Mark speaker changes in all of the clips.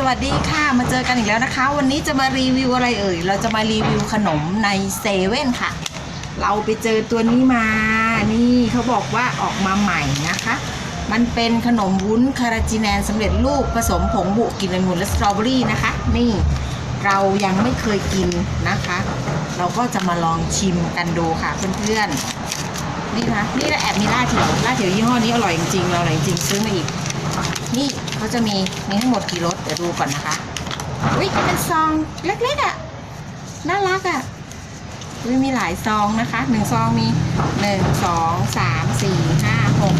Speaker 1: สวัสดีค่ะ มาเจอกันอีกแล้วนะคะ วันนี้จะมารีวิวอะไรเอ่ย เราจะมารีวิวขนมในเซเว่นค่ะ เราไปเจอตัวนี้มา นี่เขาบอกว่าออกมาใหม่นะคะ มันเป็นขนมวุ้นคาราจิแนนสำเร็จรูปผสมผงบุกินองุ่นและสตรอเบอรี่นะคะ นี่เรายังไม่เคยกินนะคะ เราก็จะมาลองชิมกันดูค่ะเพื่อนๆ นี่นะนี่แอบมีล่าเถียวล่าเถียวยี่ห้อนี้อร่อยจริงๆเราอร่อยจริงซื้อมาอีก นี่เขาจะมีมีทั้งหมดกี่รสเดี๋ยวดูก่อนนะคะอุ้ยเป็นซองเล็กๆอะน่ารักอะอุ๊ยมีหลายซองนะคะหนึ่งซองมีหนึ่งสองสามสี่ห้าหก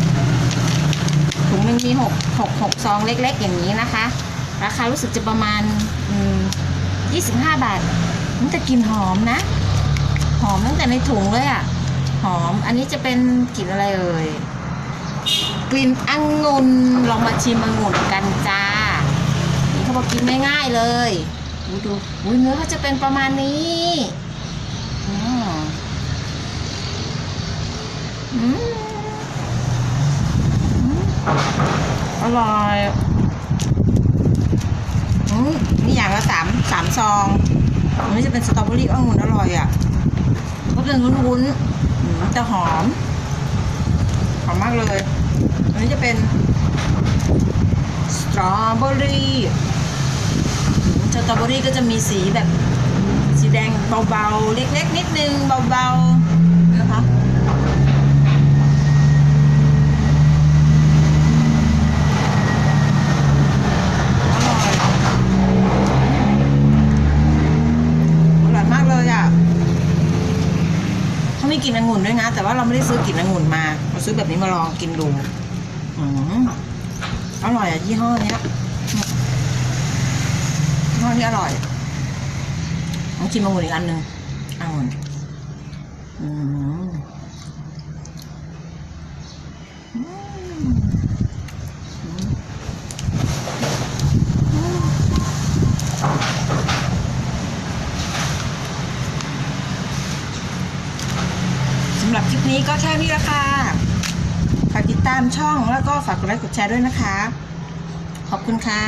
Speaker 1: ถุงหนึ่งมีหกหกหกซองเล็ก ๆ อย่างนี้นะคะ ราคารู้สึกจะประมาณยี่สิบห้าบาทมันจะกลิ่นหอมนะ หอมตั้งแต่ในถุงเลยอะหอม อันนี้จะเป็นกลิ่นอะไรเอ่ย กลิ่นองุ่นลองมาชิมองุ่นกันจ้านี่เขาบอกกินง่ายๆเลยดูดูเนื้อเขาจะเป็นประมาณนี้อืมอืมอืมอร่อยอนี่อย่างละสามสามซองอันนี้จะเป็นสตรอเบอรี่องุ่นอร่อยอะก็เป็นวุ้นๆแต่หอม มากเลย อันนี้จะเป็นสตรอเบอรี่สตรอเบอรี่ก็จะมีสีแบบสีแดงเบาๆ เล็กๆ นิดนึงเบาๆ นะคะ อร่อย อร่อยมากเลยอะ เขา มีกลิ่นองุ่นด้วยนะ แต่ว่าเราไม่ได้ซื้อกลิ่นองุ่นมา เราซื้อแบบนี้มาลองกินดูอืมอร่อยอะยี่ห้อเนี้ยยี่ห้อนี้อร่อยลองชิมองุ่นอีกอันหนึ่งองุ่นอืมอืมอืม สำหรับคลิปนี้ก็แค่นี้ละค่ะฝากติดตามช่องแล้วก็ฝากกดไลค์กดแชร์ด้วยนะคะ ขอบคุณค่ะ